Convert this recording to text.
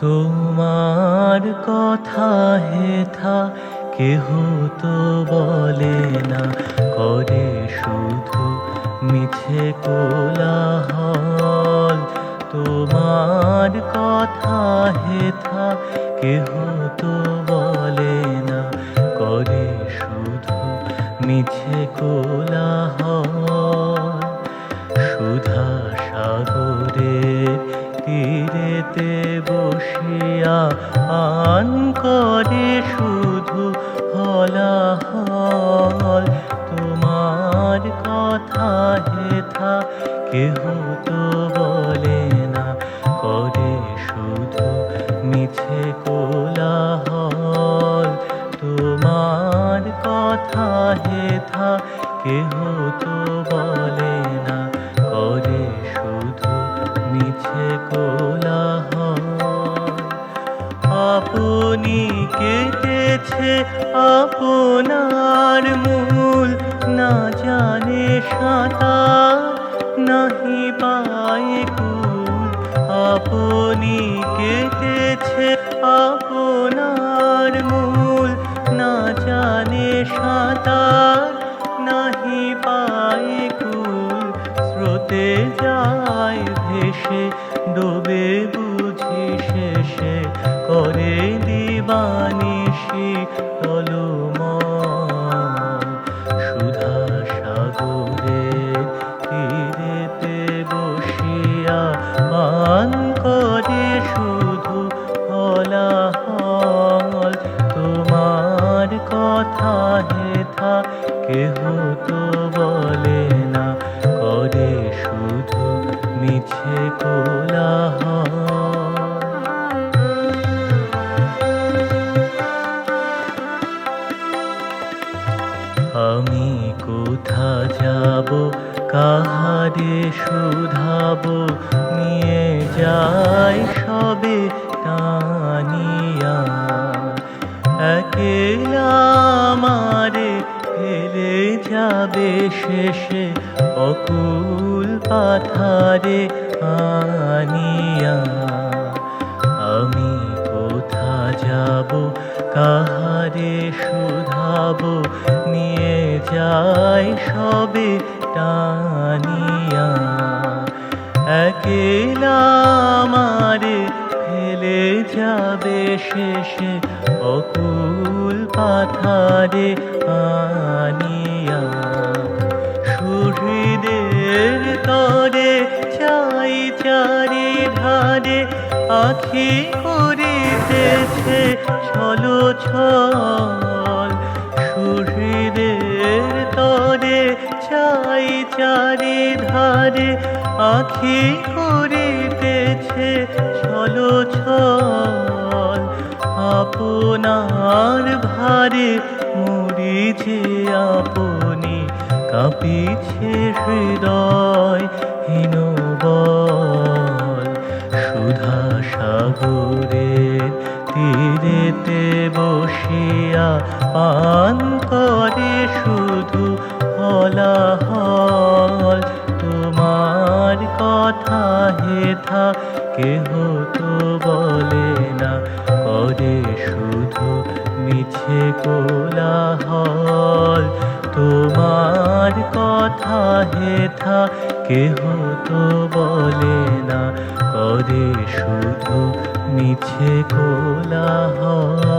তোমার কথা হেথা কেহ তো বলে না, করে শুধু মিছে কোলাহল। তোমার কথা হেথা কেহ তো বলে না, করে শুধু মিছে কোলাহল আন করে শুধু হলা হলাহল। তোমার কথা হেথা কেহ তো বলে না, করে শুধু মিছে কোলাহল। তোমার কথা হেথা কেহ তো বলে না, করে শুধু মিছে কোলাহল। কেটেছে আপনার মূল, না জানে সাঁতার, নাহি পায়ে কুল। আপনি কেটেছে আপনার মূল, না জানে সাঁতার, নাহি পায়ে কুল। স্রোতে যায় ভেসে, ডোবে বুঝি শেষে, করে দিবানিশি কথা হেথা কেহ তো বলে না করে শুধু মিছে কোলাহল। আমি কোথা যাব? কাহারে শুধাবো? নিয়ে যাই সবে টানিয়া। একেলা আমারে ফেলে যাবে শেষে, অকুল পাথারে আনিয়া। আমি কোথা যাব? কাহারে শুধাবো নিয়ে যাই সবে টানিয়া। একেলা আমারে ফেলে যাবে শেষে, অকুল পাথারে আনিয়া। সুহৃদের তরে চাই চারি ধারে আখি করিতেছে ছলো ছল আখি করিতেছে ছলো ছল আপনার ভারে মুড়ি যে আপনি কাঁপিছে হৃদয় হীনবল সুধা সাগরের তীরেতে বসিয়া পান করে শুধু কেহ তো বলে না করে শুধু মিছে কোলাহল। তোমার কথা হেথা কেহ তো বলে না করে শুধু মিছে কোলাহল।